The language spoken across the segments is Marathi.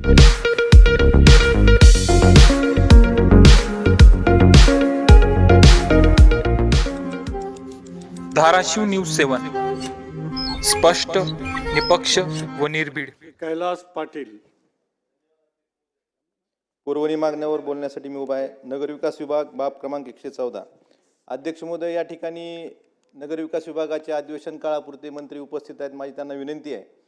धाराशिव न्यूज सेवन. स्पष्ट निपक्ष व निर्भीड. कैलास पाटील. पुरवणी मागण्यावर बोलण्यासाठी मी उभा आहे. नगरविकास विभाग बाब क्रमांक एकशे चौदा. अध्यक्ष महोदय या ठिकाणी नगरविकास विभागाच्या अधिवेशन काळापुरते मंत्री उपस्थित आहेत माझी त्यांना विनंती आहे.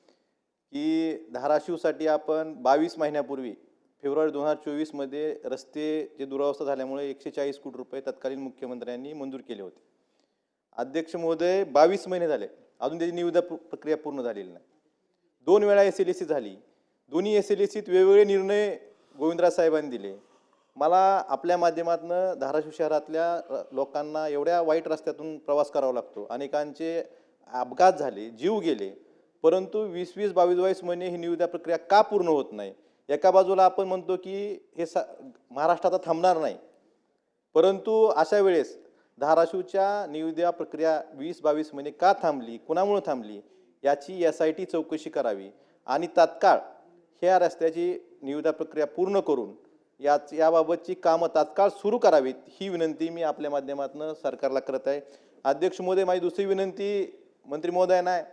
की धाराशिवसाठी आपण बावीस महिन्यापूर्वी फेब्रुवारी दोन हजार चोवीसमध्ये रस्ते जे दुरावस्था झाल्यामुळे एकशे चाळीस कोटी रुपये तत्कालीन मुख्यमंत्र्यांनी मंजूर केले होते. अध्यक्ष महोदय बावीस महिने झाले. अजून त्याची निविदा प्रक्रिया पूर्ण झालेली नाही. दोन वेळा एस एल ए सी झाली. दोन्ही एस एल ए सीत वेगवेगळे निर्णय गोविंदराज साहेबांनी दिले. मला आपल्या माध्यमातून धाराशिव शहरातल्या लोकांना एवढ्या वाईट रस्त्यातून प्रवास करावा लागतो. अनेकांचे अपघात झाले जीव गेले. परंतु वीस वीस बावीस बावीस महिने ही निविदा प्रक्रिया का पूर्ण होत नाही? एका बाजूला आपण म्हणतो की हे सा महाराष्ट्रात आता थांबणार नाही. परंतु अशा वेळेस धाराशिवच्या निविदा प्रक्रिया वीस बावीस महिने का थांबली कुणामुळे थांबली याची एस आय टी चौकशी करावी आणि तात्काळ ह्या रस्त्याची निविदा प्रक्रिया पूर्ण करून याच याबाबतची कामं तात्काळ सुरू करावीत ही विनंती मी आपल्या माध्यमातून सरकारला करत आहे. अध्यक्ष महोदय माझी दुसरी विनंती मंत्री महोदयांना आहे.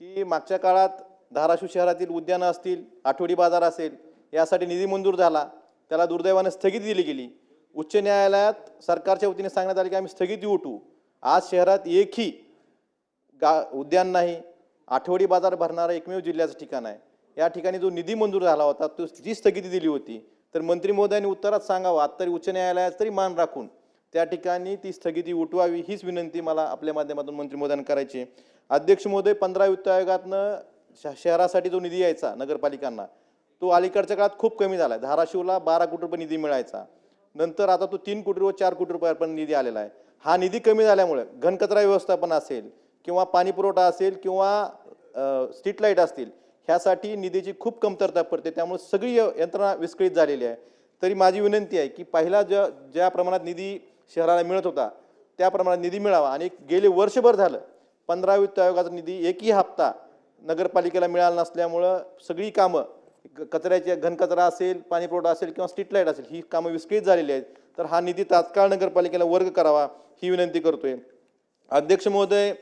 की मागच्या काळात धाराशिव शहरातील उद्यानं असतील आठवडी बाजार असेल यासाठी निधी मंजूर झाला त्याला दुर्दैवानं स्थगिती दिली गेली. उच्च न्यायालयात सरकारच्या वतीने सांगण्यात आले की आम्ही स्थगिती उठू. आज शहरात एकही गा उद्यान नाही आठवडी बाजार भरणारं एकमेव जिल्ह्याचं ठिकाण आहे. या ठिकाणी जो निधी मंजूर झाला होता तो जी स्थगिती दिली होती तर मंत्री महोदयांनी उत्तरात सांगावं आता तरी उच्च न्यायालयात तरी मान राखून त्या ठिकाणी ती स्थगिती उठवावी हीच विनंती मला आपल्या माध्यमातून मंत्री महोदयांना करायची आहे. अध्यक्ष महोदय पंधरा वित्त आयोगातनं श- शहरासाठी जो निधी यायचा नगरपालिकांना तो अलीकडच्या काळात खूप कमी झाला आहे धाराशिवला बारा कोटी रुपये निधी मिळायचा. नंतर आता तो तीन कोटी व चार कोटी रुपयापर्यंत निधी आलेला आहे. हा निधी कमी झाल्यामुळे घनकचरा व्यवस्थापन असेल किंवा पाणी पुरवठा असेल किंवा स्ट्रीट लाइट असतील ह्यासाठी निधीची खूप कमतरता पडते. त्यामुळे सगळी य- यंत्रणा विस्कळीत झालेली आहे. तरी माझी विनंती आहे की पहिला ज्या ज्या प्रमाणात निधी शहराला मिळत होता त्या प्रमाणात निधी मिळावा. आणि गेले वर्षभर झालं पंधरा वित्त आयोगाचा निधी एकही हप्ता नगरपालिकेला मिळाला नसल्यामुळं सगळी कामं कचऱ्याचे घनकचरा असेल पाणीपुरवठा असेल किंवा स्ट्रीट लाइट असेल ही कामं विस्कळीत झालेली आहेत. तर हा निधी तात्काळ नगरपालिकेला वर्ग करावा ही विनंती करतोय. अध्यक्ष महोदय